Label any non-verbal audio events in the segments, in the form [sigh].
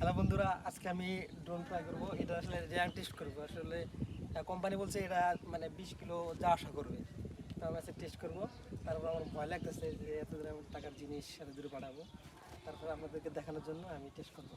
Hello বন্ধুরা, আজকে আমি ড্রোন ট্রাই করব। এটা আসলে র্যাঙ্ক টেস্ট করব। আসলে কোম্পানি বলছে এটা মানে বিশ কিলো যা আশা করবে। তো আমি আজকে টেস্ট করব। তারপর আমার ভয় লাগতেছে যে এত টাকার জিনিস সাথে দূরে পাঠাবো। তারপর আপনাদেরকে দেখানোর জন্য আমি টেস্ট করব।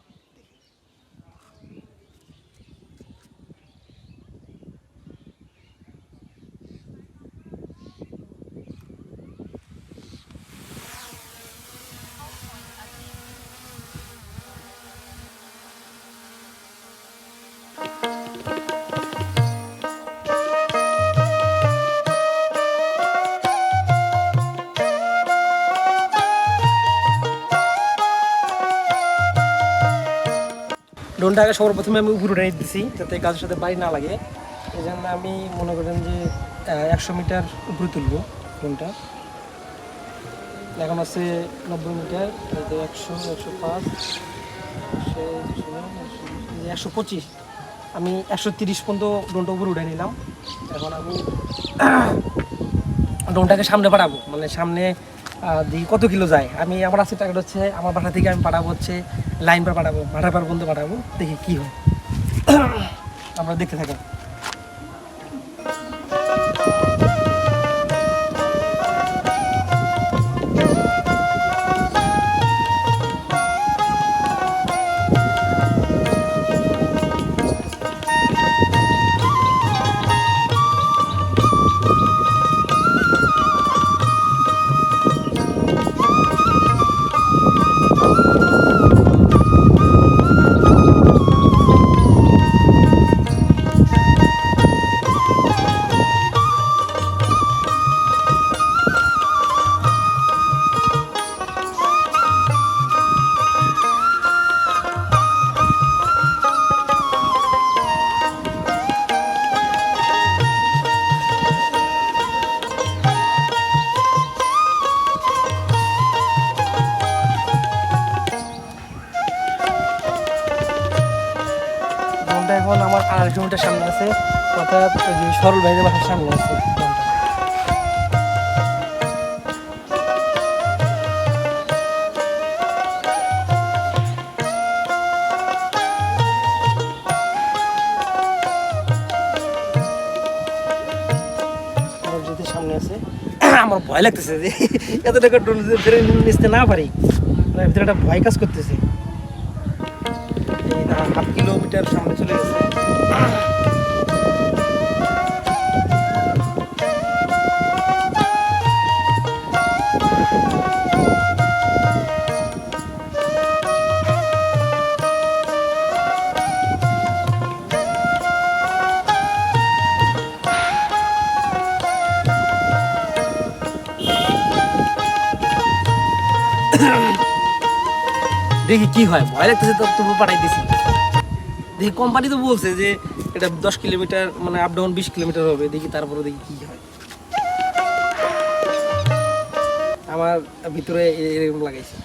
দেখি ড্রোনটাকে সর্বপ্রথমে আমি উপরে উঠে দিচ্ছি যাতে গাছের সাথে বাড়ি না লাগে। এই জন্য আমি মনে করেন যে একশো মিটার উপরে তুলবো ড্রোনটা। এখন আছে নব্বই মিটার একশো একশো পাঁচ, একশো পঁচিশ। আমি একশো তিরিশ পর্যন্ত ড্রোনটা উপরে উঠে নিলাম। এখন আমি [clears throat] ড্রোনটাকে সামনে পাঠাবো মানে সামনে কত কিলো যায়? আমি আমার আছে টাকা হচ্ছে, আমার বাসা থেকে আমি পাঠাবো হচ্ছে লাইন পর পাঠাবো ভাড়া পার পর্যন্ত পাঠাবো, দেখি কী হয়। [coughs] আমরা দেখতে থাকি। আড়াইশো সামনে আছে। অর্থাৎ সরল ভাইদের বাসার সামনে আছে। সামনে আছে। আমার ভয় লাগতেছে যে এত টাকা ড্রোন ফেরে নিতে না পারি। ভিতরে একটা ভয় কাজ করতেছে। হাফ কিলোমিটার সামনে চলে গেছে। দেখি কি হয়। ভয় লাগতেছে তো তবু পাঠাই দিছি। দেখি কোম্পানি তো বলছে যে এটা দশ কিলোমিটার মানে আপ ডাউন বিশ কিলোমিটার হবে, দেখি তারপরে দেখি কি হয়। আমার ভিতরে এরকম লাগাইছে।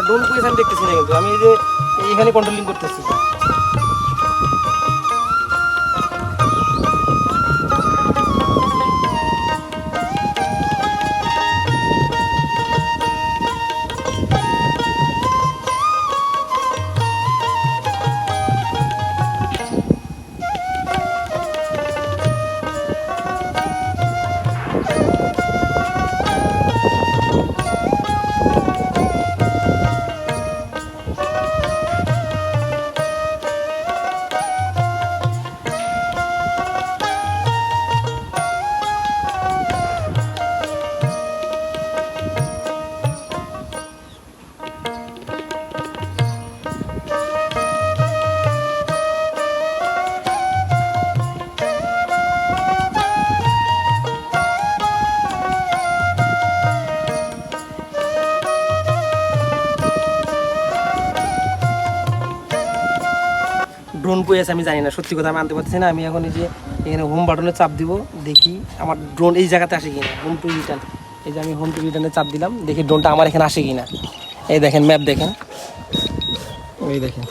কিন্তু দেখা যাচ্ছে না ড্রোন কইছে আমি দেখতেছি না কিন্তু, আমি এই যে এইখানে কন্ট্রোলিং করতেছি। আছে, আমি জানি না, সত্যি কথা আমি আনতে পারছি না। আমি এখন এই যে এখানে হোম বাটনে চাপ দিব, দেখি আমার ড্রোন এই জায়গাতে আসে কিনা হোম টু রিটার্ন এই যে আমি হোম টু রিটার্নে চাপ দিলাম, দেখি ড্রোনটা আমার এখানে আসে কিনা। এই দেখেন ম্যাপ দেখেন। ওই দেখেন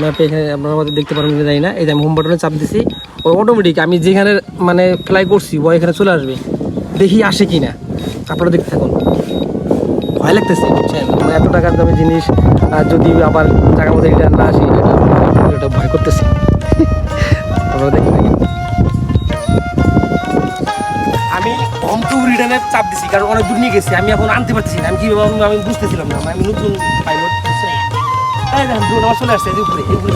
ম্যাপে এখানে আপনারা হয়তো দেখতে পারবেন কিনা জানি না। এই যে আমি হোম বাটনে চাপ দিছি, ও অটোমেটিক আমি যেখানে মানে ফ্লাই করছি, ও এখানে চলে আসবে। দেখি আসে কিনা। আপনারা দেখতে থাকুন। ভয় লাগতেছে, বুঝছেন? মানে এত টাকার দামি জিনিস, আর যদি আবার টাকা মতো রিটার্ন না ভয় করতেছি। আমি হোম রিটার্নের চাপ দিছি, কারণ অনেক দূর নিয়ে গেছি, আমি এখন আনতে পারছি না। আমি কীভাবে আমি বুঝতেছিলাম না, আমি নতুন পাইলট আমার চলে আসছে উপরে উপরে।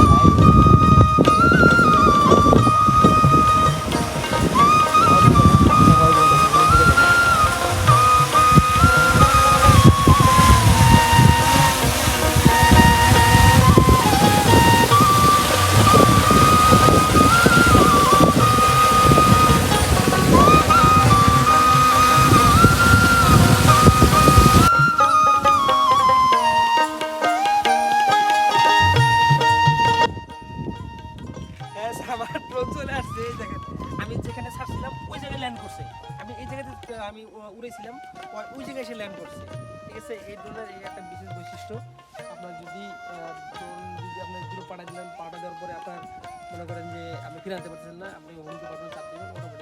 এই জায়গাতে আমি উড়েছিলাম। ওই জায়গায় এসে ল্যান্ড করছে। ঠিক আছে? এই ড্রোনের এই একটা বিশেষ বৈশিষ্ট্য। আপনার যদি ড্রোন যদি আপনার দূরে পাঠা দিলেন পাঠা দেওয়ার পরে আপনার মনে করেন যে আপনি ফিরে আনতে পারছেন না, আপনি হোম টু বাটন চাপ দেবেন